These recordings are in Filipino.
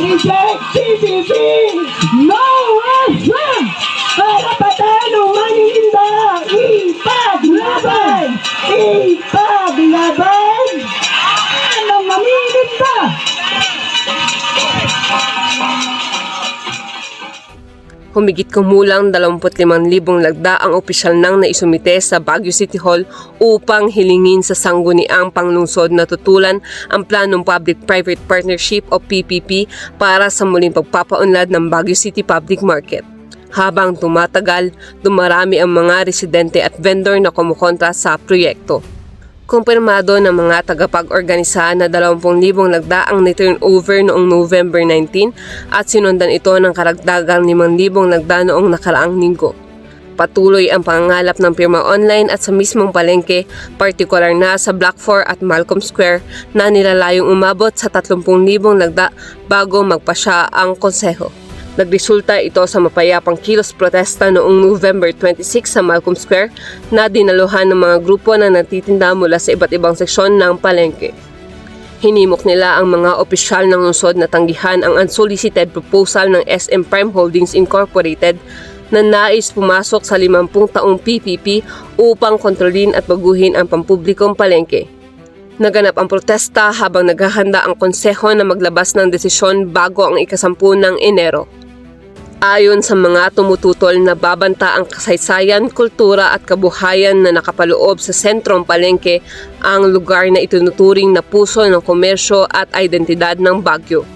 DJ, no way, Humigit kumulang 25,000 lagda ang opisyal nang naisumite sa Baguio City Hall upang hilingin sa sangguniang panglungsod na tutulan ang planong Public-Private Partnership o PPP para sa muling pagpapaunlad ng Baguio City Public Market. Habang tumatagal, dumarami ang mga residente at vendor na kumukontra sa proyekto. Kumpirmado ng mga tagapag-organisa na 20,000 lagda ang na-turn over noong November 19 at sinundan ito ng karagdagang 5,000 lagda noong nakaraang linggo. Patuloy ang pangangalap ng pirma online at sa mismong palengke, partikular na sa Block 4 at Malcolm Square na nilalayong umabot sa 30,000 lagda bago magpasya ang konseho. Nagresulta ito sa mapayapang kilos protesta noong November 26 sa Malcolm Square na dinaluhan ng mga grupo na natitinda mula sa iba't ibang seksyon ng palengke. Hinimok nila ang mga opisyal ng lungsod na tanggihan ang unsolicited proposal ng SM Prime Holdings Incorporated na nais pumasok sa 50 taong PPP upang kontrolin at baguhin ang pampublikong palengke. Naganap ang protesta habang naghahanda ang konseho na maglabas ng desisyon bago ang ikasampu ng Enero. Ayon sa mga tumututol na babanta ang kasaysayan, kultura at kabuhayan na nakapaloob sa sentrong palengke ang lugar na itinuturing na puso ng komersyo at identidad ng Baguio.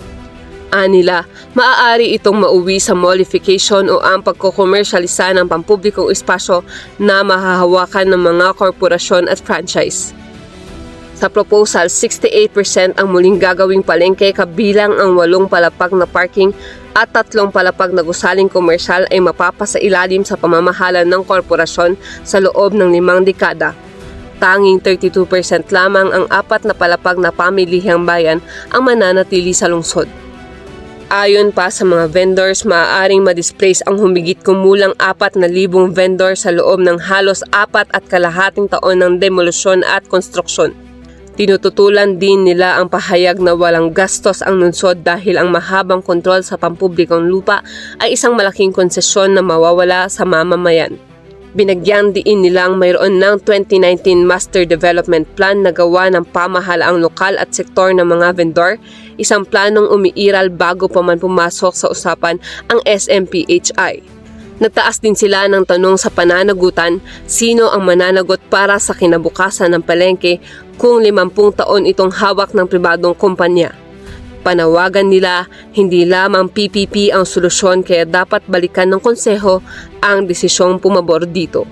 Anila, maaari itong mauwi sa mollification o ang pagkokomersyalisa ng pampublikong espasyo na mahahawakan ng mga korporasyon at franchise. Sa proposal, 68% ang muling gagawing palengke kabilang ang walong palapag na parking at tatlong palapag na gusaling komersyal ay mapapasailalim sa pamamahala ng korporasyon sa loob ng limang dekada. Tanging 32% lamang ang apat na palapag na pamilihang bayan ang mananatili sa lungsod. Ayon pa sa mga vendors, maaaring ma-displace ang humigit kumulang 4,000 vendor sa loob ng halos apat at kalahating taon ng demolusyon at konstruksyon. Tinututulan din nila ang pahayag na walang gastos ang lungsod dahil ang mahabang kontrol sa pampublikong lupa ay isang malaking konsesyon na mawawala sa mamamayan. Binagyan diin nilang mayroon ng 2019 Master Development Plan na gawa ng pamahalaang lokal at sektor ng mga vendor, isang planong umiiral bago pa man pumasok sa usapan ang SMPHI. Nagtaas din sila ng tanong sa pananagutan sino ang mananagot para sa kinabukasan ng palengke kung 50 taon itong hawak ng pribadong kumpanya. Panawagan nila, hindi lamang PPP ang solusyon kaya dapat balikan ng konseho ang desisyong pumabor dito.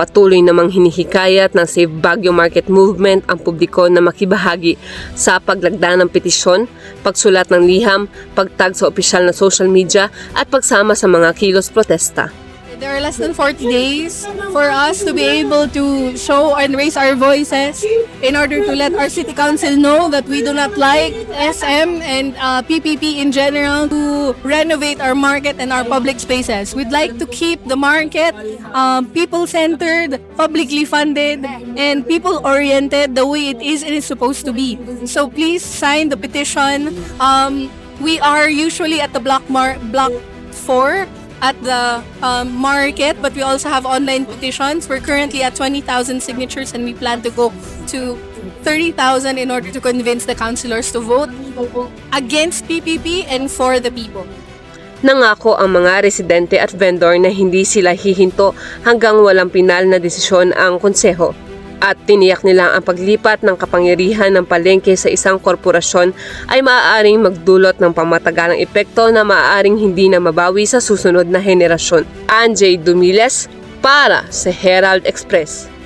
Patuloy namang hinihikayat ng Save Baguio Market Movement ang publiko na makibahagi sa paglagda ng petisyon, pagsulat ng liham, pagtag sa opisyal na social media at pagsama sa mga kilos protesta. There are less than 40 days for us to be able to show and raise our voices in order to let our city council know that we do not like SM and uh, PPP in general to renovate our market and our public spaces. We'd like to keep the market um, people-centered, publicly funded, and people-oriented the way it is and is supposed to be. So please sign the petition. Um, we are usually at the block mar- block 4 at the um, market, but we also have online petitions. We're currently at 20,000 signatures and we plan to go to 30,000 in order to convince the councilors to vote against PPP and for the people. Nangako ang mga residente at vendor na hindi sila hihinto hanggang walang pinal na desisyon ang konseho. At tiniyak nila ang paglipat ng kapangyarihan ng palengke sa isang korporasyon ay maaaring magdulot ng pamatagalang epekto na maaaring hindi na mabawi sa susunod na henerasyon. Anjay Dumiles para sa Herald Express.